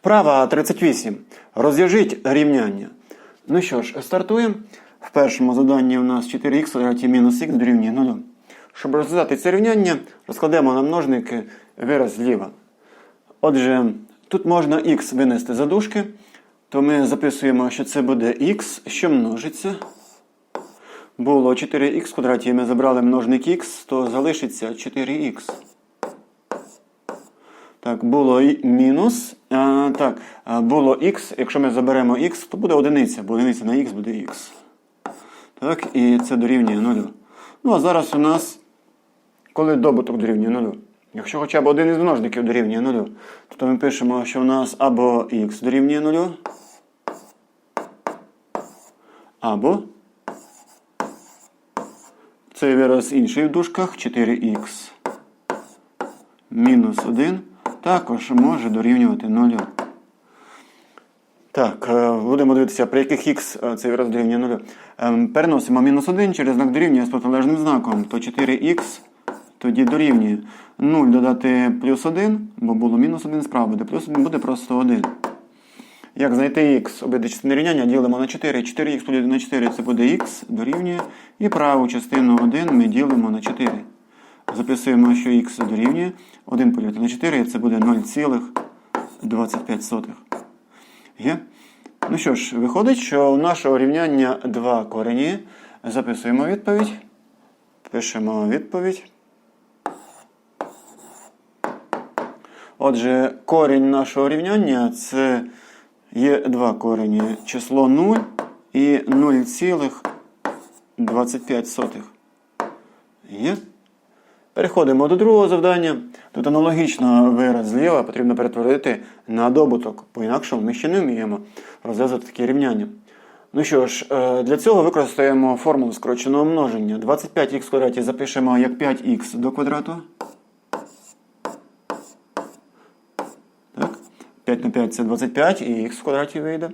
Вправа 38. Розв'яжіть рівняння. Ну що ж, стартуємо. В першому заданні у нас 4х квадраті мінус х дорівнює 0. Щоб розв'язати це рівняння, розкладемо на множники вираз зліва. Отже, тут можна х винести за дужки, то ми записуємо, що це буде х, що множиться. Було 4х в квадраті, ми забрали множник х, то залишиться 4х. Так, було і мінус. А, так, було х. Якщо ми заберемо х, то буде одиниця, бо одиниця на х буде х. Так, і це дорівнює 0. Ну, а зараз у нас, коли добуток дорівнює 0. Якщо хоча б один із множників дорівнює 0, то ми пишемо, що у нас або х дорівнює 0, або цей вираз інший в дужках 4х мінус 1 також може дорівнювати 0. Так, е, будемо дивитися, при яких х е, цей вираз дорівнює 0. Ем, Переносимо мінус 1 через знак дорівнює з протилежним знаком, то 4х тоді дорівнює 0 додати плюс 1, бо було мінус 1 справа буде, плюс 1 буде просто 1. Як знайти х, обидві частини рівняння ділимо на 4. 4х поділити на 4 це буде х дорівнює. І праву частину 1 ми ділимо на 4. Записуємо, що х дорівнює 1 поділити на 4, це буде 0,25. Є? Ну що ж, виходить, що у нашого рівняння два корені. Записуємо відповідь. Пишемо відповідь. Отже, корінь нашого рівняння це є два корені. Число 0 і 0,25. Є? Переходимо до другого завдання. Тут аналогічно вираз зліва потрібно перетворити на добуток. По-інакшому ми ще не вміємо розв'язувати такі рівняння. Ну що ж, е, для цього використаємо формулу скороченого множення. 25х в квадраті запишемо як 5х до квадрату. Так. 5 на 5 це 25 і х в квадраті вийде.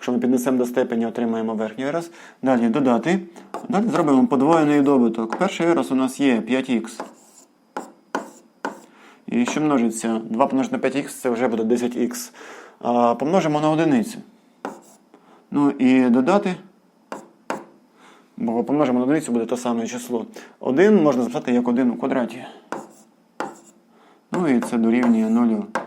Якщо ми піднесемо до степені, отримаємо верхній вираз. Далі додати. Далі зробимо подвоєний добуток. Перший вираз у нас є 5х. І що множиться? 2 помножити на 5х це вже буде 10х. А помножимо на одиницю. Ну і додати. Бо помножимо на одиницю буде те саме число. 1 можна записати як 1 у квадраті. Ну і це дорівнює 0.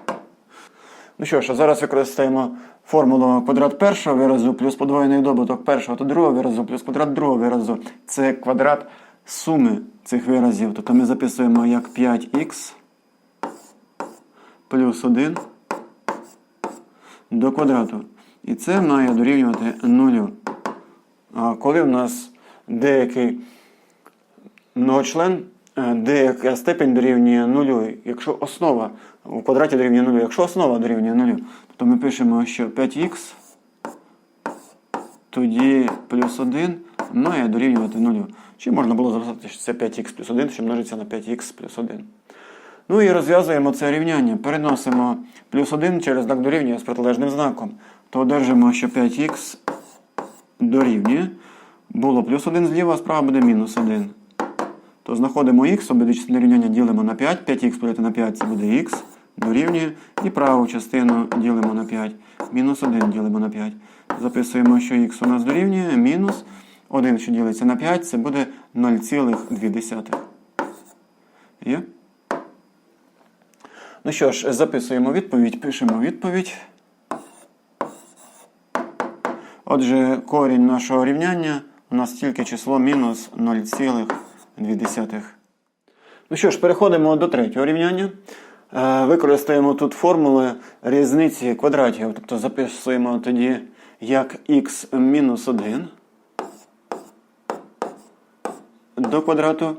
Ну що ж, а зараз використаємо формулу квадрат першого виразу плюс подвоєний добуток першого та другого виразу плюс квадрат другого виразу. Це квадрат суми цих виразів. Тобто ми записуємо як 5х плюс 1 до квадрату. І це має дорівнювати 0. А коли в нас деякий многочлен, деяка степень дорівнює 0, якщо основа у квадраті дорівнює 0, якщо основа дорівнює 0, то ми пишемо, що 5х тоді плюс 1 має дорівнювати 0. Чи можна було записати, що це 5х плюс 1, що множиться на 5х плюс 1. Ну і розв'язуємо це рівняння. Переносимо плюс 1 через знак дорівнює з протилежним знаком. То одержимо, що 5х дорівнює. Було плюс 1 зліва, справа буде мінус 1. То знаходимо х, обидві рівняння ділимо на 5. 5х поділити на 5 це буде х, дорівнює. І праву частину ділимо на 5. Мінус 1 ділимо на 5. Записуємо, що х у нас дорівнює мінус 1, що ділиться на 5, це буде 0,2. Є? Ну що ж, записуємо відповідь, пишемо відповідь. Отже, корінь нашого рівняння у нас тільки число мінус 0,2. Ну що ж, переходимо до третього рівняння. Е, Використаємо тут формули різниці квадратів. Тобто записуємо тоді як х мінус 1 до квадрату.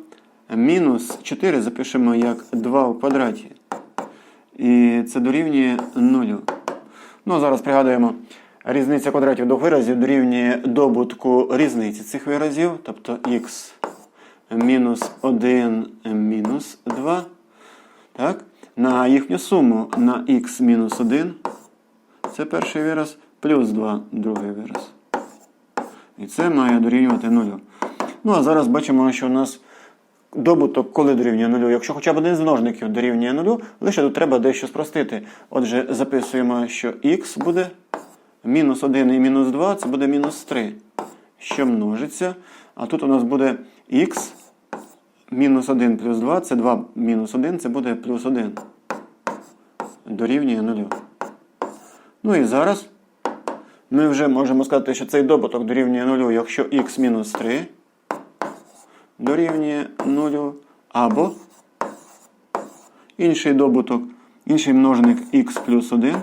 Мінус 4 запишемо як 2 у квадраті. І це дорівнює 0. Ну, зараз пригадуємо, різниця квадратів двох виразів дорівнює добутку різниці цих виразів, тобто х мінус 1 мінус 2. Так? На їхню суму на х мінус 1. Це перший вираз, плюс 2 другий вираз. І це має дорівнювати 0. Ну, а зараз бачимо, що у нас добуток коли дорівнює нулю? Якщо хоча б один з множників дорівнює нулю, лише тут треба дещо спростити. Отже, записуємо, що х буде мінус 1 і мінус 2, це буде мінус 3, що множиться. А тут у нас буде х мінус 1 плюс 2, це 2 мінус 1, це буде плюс 1. Дорівнює нулю. Ну і зараз ми вже можемо сказати, що цей добуток дорівнює нулю, якщо х мінус 3 дорівнює нулю, або інший добуток, інший множник х плюс 1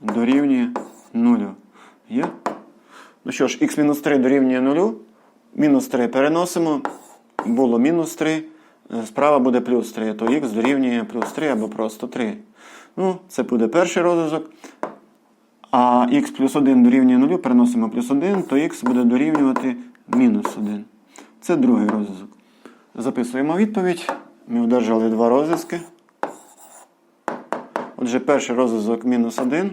дорівнює нулю. Є? Ну що ж, х мінус 3 дорівнює нулю, мінус 3 переносимо, було мінус 3, е, справа буде плюс 3, то х дорівнює плюс 3 або просто 3. Ну, це буде перший розв'язок. А х плюс 1 дорівнює 0, переносимо плюс 1, то х буде дорівнювати мінус 1. Це другий розв'язок. Записуємо відповідь. Ми одержали два розв'язки. Отже, перший розв'язок мінус 1,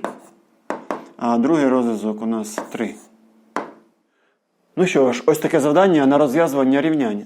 а другий розв'язок у нас 3. Ну що ж, ось таке завдання на розв'язування рівняння.